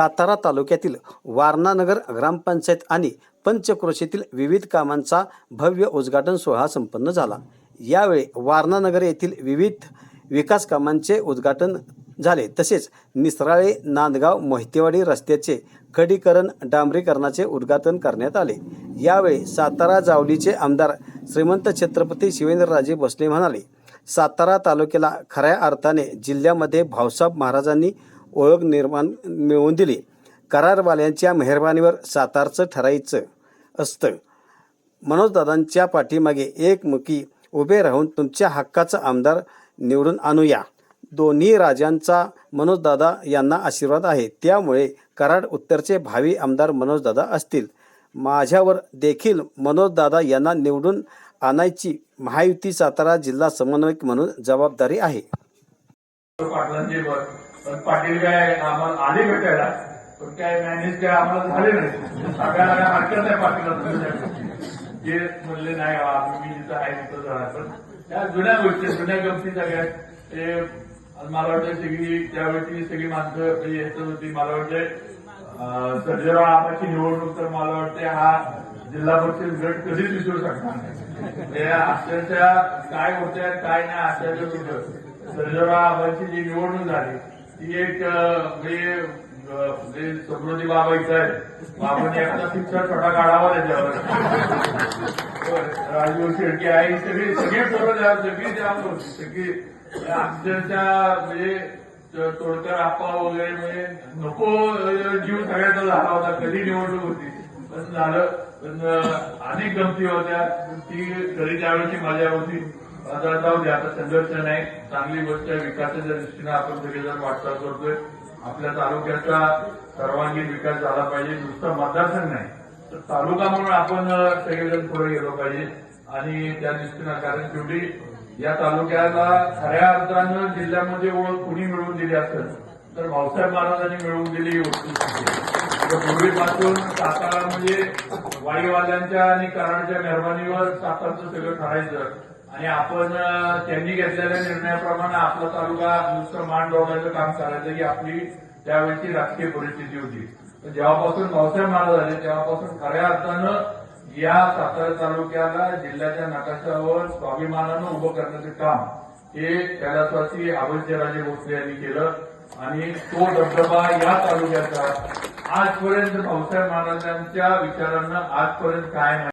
सातारा तालुक्यातील वारणानगर ग्रामपंचायत आणि पंचक्रोशीतील विविध कामांचा भव्य उद्घाटन सोहळा संपन्न झाला. यावेळी वारणानगर येथील विविध विकास कामांचे उद्घाटन झाले. तसेच निसराळे नांदगाव मोहितेवाडी रस्त्याचे खडीकरण डांबरीकरणाचे उद्घाटन करण्यात आले. यावेळी सातारा जावलीचे आमदार श्रीमंत छत्रपती शिवेंद्रराजे भोसले म्हणाले सातारा तालुक्याला खऱ्या अर्थाने जिल्ह्यामध्ये भाऊसाहेब महाराजांनी ओळख निर्माण मिळवून दिली. करारवाल्यांच्या मेहरबानीवर सातारचं ठरायचं असतं. मनोजदादांच्या पाठीमागे एकमुखी उभे राहून तुमच्या हक्काचा आमदार निवडून आणूया. दोन्ही राजांचा मनोजदादा यांना आशीर्वाद आहे. त्यामुळे कराड उत्तरचे भावी आमदार मनोजदादा असतील. माझ्यावर देखील मनोजदादा यांना निवडून आणायची महायुती सातारा जिल्हा समन्वयक म्हणून जबाबदारी आहे. पाटलांचे वर. पण पाटील काय आम्हाला आले भेटायला पण काय मॅनेज काय आम्हाला झाले नाही. सगळ्याला काय हरकत नाही पाटील जे म्हणले नाही आम्ही मी जिथं आहे तिथं जाणार पण त्या जुन्या गोष्टी जुन्या गमती सगळ्या ते मला वाटतं सगळी त्यावेळी सगळी माणसं म्हणजे होती. मला वाटतं सर्जेराव आबाची निवडणूक तर मला वाटते हा जिल्हा परिषद गट कधीच विसरू शकणार नाही. हे अक्षरशः काय होत्या काय नाही आश्चर्य होतं सर्जरा आबांची जी निवडणूक झाली ती एक म्हणजे, म्हणजे समृद्धी बाबा इथं आहे बाबांनी एकदा पिक्चर छोटा काढावा त्याच्यावर. राजू शेळके आहे सगळी सगळी सगळी त्यावर सगळी अक्षरशः म्हणजे तोडकर आप्पा वगैरे म्हणजे नको जीव सगळ्याचा झाला होता कधी निवडणूक होती? झालं. अनेक गमती होत्या. ती घरी त्यावेळेची मजा होती आता जाऊ दे आता संघर्ष नाही. चांगली गोष्ट आहे. विकासाच्या दृष्टीनं आपण सगळेजण वाटचाल करतोय. आपल्या तालुक्याचा सर्वांगीण विकास झाला पाहिजे. नुसतं मतदारसंघ नाही. तर तालुका म्हणून आपण सगळेजण पुढे गेलो पाहिजे. आणि त्या दृष्टीनं कारण शेवटी या तालुक्याला खऱ्या अर्थानं जिल्ह्यामध्ये ओळख कुणी मिळवून दिली असेल तर भाऊसाहेब महाराजांनी मिळवून दिली ही पूर्वीपासून सातारा म्हणजे वाईवाल्यांच्या आणि कराडच्या मेहरबानीवर सातारचं सगळं ठरायचं. आणि आपण त्यांनी घेतलेल्या निर्णयाप्रमाणे आपला तालुका नुसतं मान डोळायचं काम करायचं की आपली त्यावेळची राजकीय परिस्थिती होती. जेव्हापासून भाऊसाहेब महाराज झाले तेव्हापासून खऱ्या अर्थानं या सातारा तालुक्याला जिल्ह्याच्या नकाशावर स्वाभिमानानं उभं करण्याचं काम हे कैलासवासी राजे भोसले यांनी केलं. आणि तो दबदबा या तालुक्याचा आजपर्यंत भाऊसाहेब महाराजांच्या विचारांना आजपर्यंत कायम